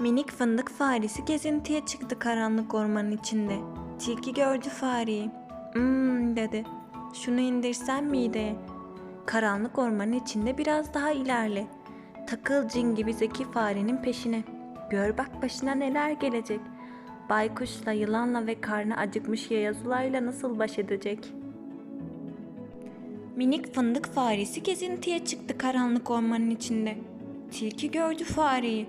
Minik fındık faresi gezintiye çıktı karanlık ormanın içinde. Tilki gördü fareyi. Hmm dedi. Şunu indirsen miydi? Karanlık ormanın içinde biraz daha ilerle. Takıl cin gibi zeki farenin peşine. Gör bak başına neler gelecek. Baykuşla, yılanla ve karnı acıkmış yayazulayla nasıl baş edecek? Minik fındık faresi gezintiye çıktı karanlık ormanın içinde. Tilki gördü fareyi.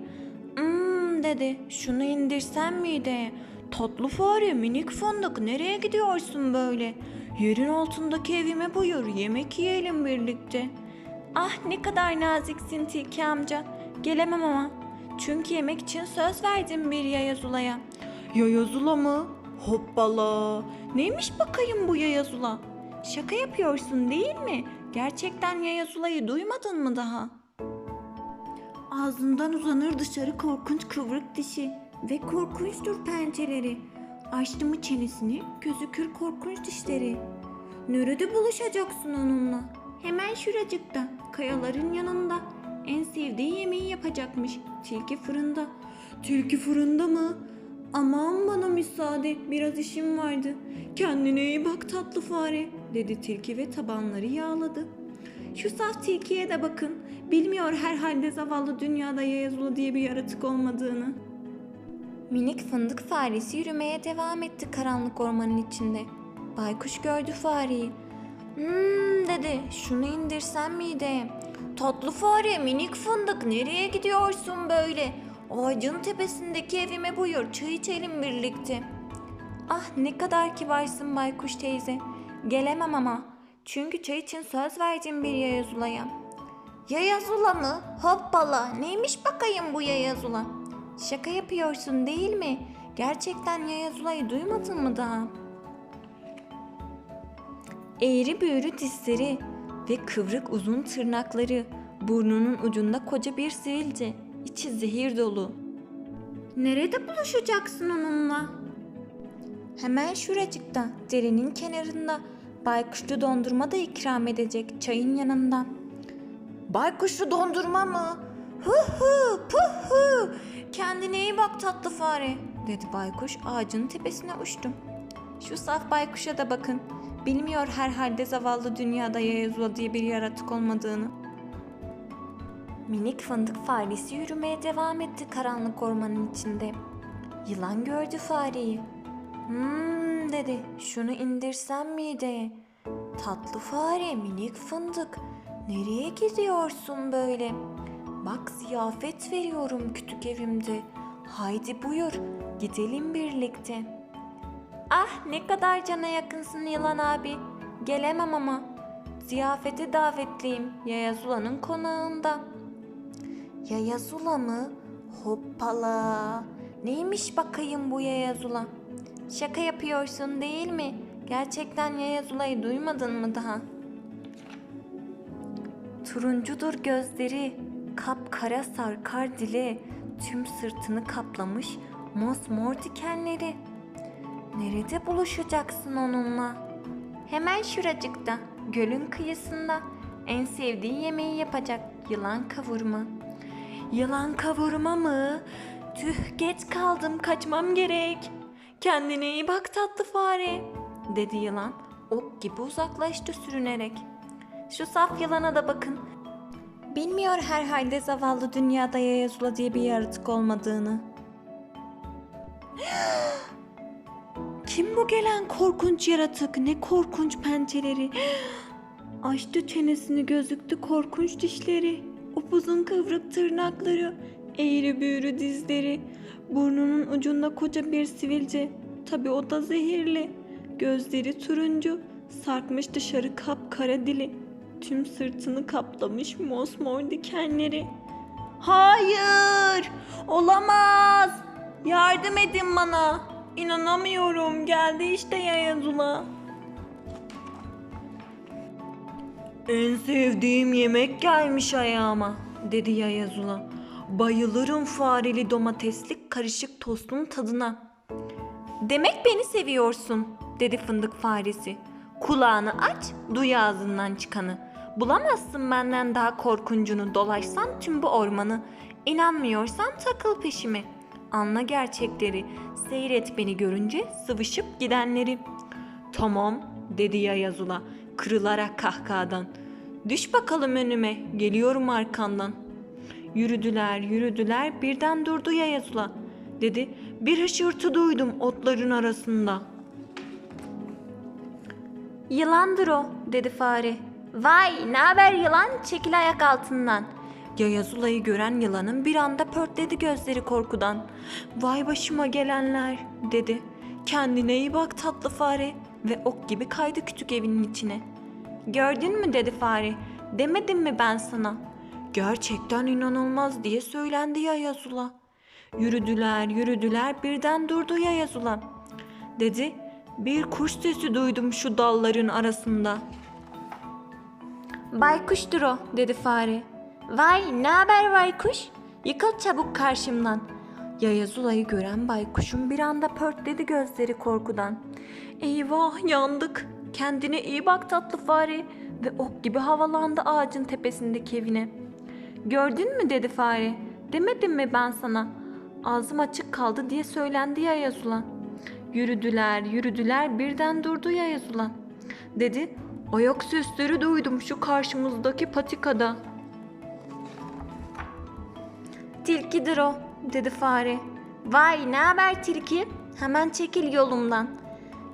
Dedi. Şunu indirsen miydi? Tatlı fare minik fındık nereye gidiyorsun böyle? Yerin altındaki evime buyur yemek yiyelim birlikte. Ah ne kadar naziksin Tilki amca. Gelemem ama. Çünkü yemek için söz verdim bir yayazulaya. Yayazula mı? Hoppala. Neymiş bakayım bu yayazula? Şaka yapıyorsun değil mi? Gerçekten yayazulayı duymadın mı daha? Ağzından uzanır dışarı korkunç kıvrık dişi ve korkunçtur pençeleri. Açtı mı çenesini gözükür korkunç dişleri. Nerede buluşacaksın onunla? Hemen şuracıkta, kayaların yanında. En sevdiği yemeği yapacakmış. Tilki fırında. Tilki fırında mı? Aman bana müsaade, biraz işim vardı. Kendine iyi bak tatlı fare, dedi tilki ve tabanları yağladı. Şu saf tilkiye de bakın. Bilmiyor herhalde zavallı dünyada Yayazulu diye bir yaratık olmadığını. Minik fındık faresi yürümeye devam etti karanlık ormanın içinde. Baykuş gördü fareyi. Hmm dedi şunu indirsem miydi? Tatlı fare minik fındık nereye gidiyorsun böyle? Ağacın tepesindeki evime buyur çay içelim birlikte. Ah ne kadar kibarsın baykuş teyze. Gelemem ama. Çünkü çay için söz verdim bir yayazulaya. Yayazula mı? Hoppala. Neymiş bakayım bu yayazula? Şaka yapıyorsun değil mi? Gerçekten yayazulayı duymadın mı daha? Eğri büğrü dizleri ve kıvrık uzun tırnakları, burnunun ucunda koca bir sivilce, içi zehir dolu. Nerede buluşacaksın onunla? Hemen şuracıkta, derenin kenarında, baykuşlu dondurma da ikram edecek çayın yanında. Baykuşlu dondurma mı? Hu hu puh hu. Kendine iyi bak tatlı fare, dedi baykuş ağacın tepesine uçtu. Şu saf baykuşa da bakın. Bilmiyor herhalde zavallı dünyada Yayazula diye bir yaratık olmadığını. Minik fındık faresi yürümeye devam etti karanlık ormanın içinde. Yılan gördü fareyi. Hmm dedi şunu indirsem miydi? Tatlı fare minik fındık nereye gidiyorsun böyle? Bak ziyafet veriyorum kütük evimde. Haydi buyur gidelim birlikte.'' Ah ne kadar cana yakınsın yılan abi. Gelemem ama. Ziyafete davetliyim Yayazula'nın konağında. Yayazula mı? Hoppala. Neymiş bakayım bu Yayazula? Şaka yapıyorsun değil mi? Gerçekten Yayazula'yı duymadın mı daha? Turuncudur gözleri, kapkara sarkar dili, tüm sırtını kaplamış mosmor dikenleri. Nerede buluşacaksın onunla? Hemen şuracıkta, gölün kıyısında. En sevdiği yemeği yapacak yılan kavurma. Yılan kavurma mı? Tüh geç kaldım kaçmam gerek. Kendine iyi bak tatlı fare, dedi yılan. Ok gibi uzaklaştı sürünerek. Şu saf yılana da bakın. Bilmiyor herhalde zavallı dünyada Yayazula diye bir yaratık olmadığını. Kim bu gelen korkunç yaratık? Ne korkunç pençeleri. Açtı çenesini gözüktü korkunç dişleri. Upuzun kıvrık tırnakları. Eğri büğrü dizleri. Burnunun ucunda koca bir sivilce. Tabi o da zehirli. Gözleri turuncu. Sarkmış dışarı kapkara dili. Tüm sırtını kaplamış mosmor dikenleri. Hayır! Olamaz! Yardım edin bana! İnanamıyorum. Geldi işte Yayazula. En sevdiğim yemek gelmiş ayağıma, dedi Yayazula. Bayılırım fareli domateslik karışık tostun tadına. Demek beni seviyorsun, dedi fındık faresi. Kulağını aç, duy ağzından çıkanı. Bulamazsın benden daha korkuncunu dolaşsan tüm bu ormanı. İnanmıyorsan takıl peşime. Anla gerçekleri. Seyret beni görünce sıvışıp gidenleri. Tamam dedi Yayazula kırılarak kahkahadan. Düş bakalım önüme geliyorum arkandan. Yürüdüler yürüdüler birden durdu Yayazula. Dedi bir hışırtı duydum otların arasında. Yılandır o dedi fare. Vay ne haber yılan çekil ayak altından. Yayazula'yı gören yılanın bir anda pörtledi gözleri korkudan. Vay başıma gelenler dedi. Kendine iyi bak tatlı fare ve ok gibi kaydı küçük evinin içine. Gördün mü dedi fare. Demedim mi ben sana? Gerçekten inanılmaz diye söylendi Yayazula. Yürüdüler yürüdüler birden durdu Yayazula. Dedi bir kuş sesi duydum şu dalların arasında. Baykuştur o dedi fare. Vay ne haber baykuş? Yıkıl çabuk karşımdan. Yayazula'yı gören baykuşun bir anda pörtledi gözleri korkudan. Eyvah yandık. Kendine iyi bak tatlı fare. Ve ok gibi havalandı ağacın tepesindeki evine. Gördün mü dedi fare. Demedim mi ben sana? Ağzım açık kaldı diye söylendi Yayazula. Yürüdüler yürüdüler birden durdu Yayazula. Dedi ayak sesleri duydum şu karşımızdaki patikada. Tilkidir o dedi fare. Vay ne haber tilki? Hemen çekil yolumdan.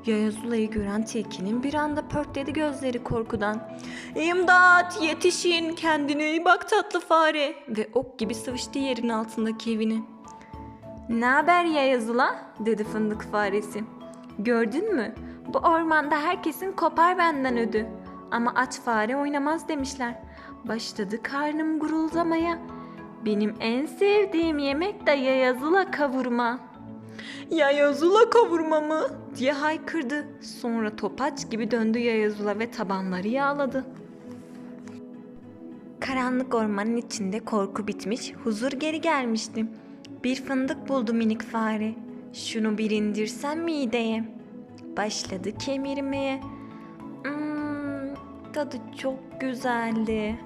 Yayazula'yı gören tilkinin bir anda pörtledi gözleri korkudan. İmdat yetişin kendine iyi bak tatlı fare. Ve ok gibi sıvıştı yerin altındaki evine. Ne haber Yayazula? dedi fındık faresi. Gördün mü? Bu ormanda herkesin kopar benden ödü. Ama aç fare oynamaz demişler. Başladı karnım guruldamaya. Benim en sevdiğim yemek de yayazula kavurma. Yayazula kavurma mı? diye haykırdı. Sonra topaç gibi döndü yayazula ve tabanları yağladı. Karanlık ormanın içinde korku bitmiş, huzur geri gelmişti. Bir fındık buldu minik fare. Şunu bir indirsem mideye. Başladı kemirmeye. Hmm, tadı çok güzeldi.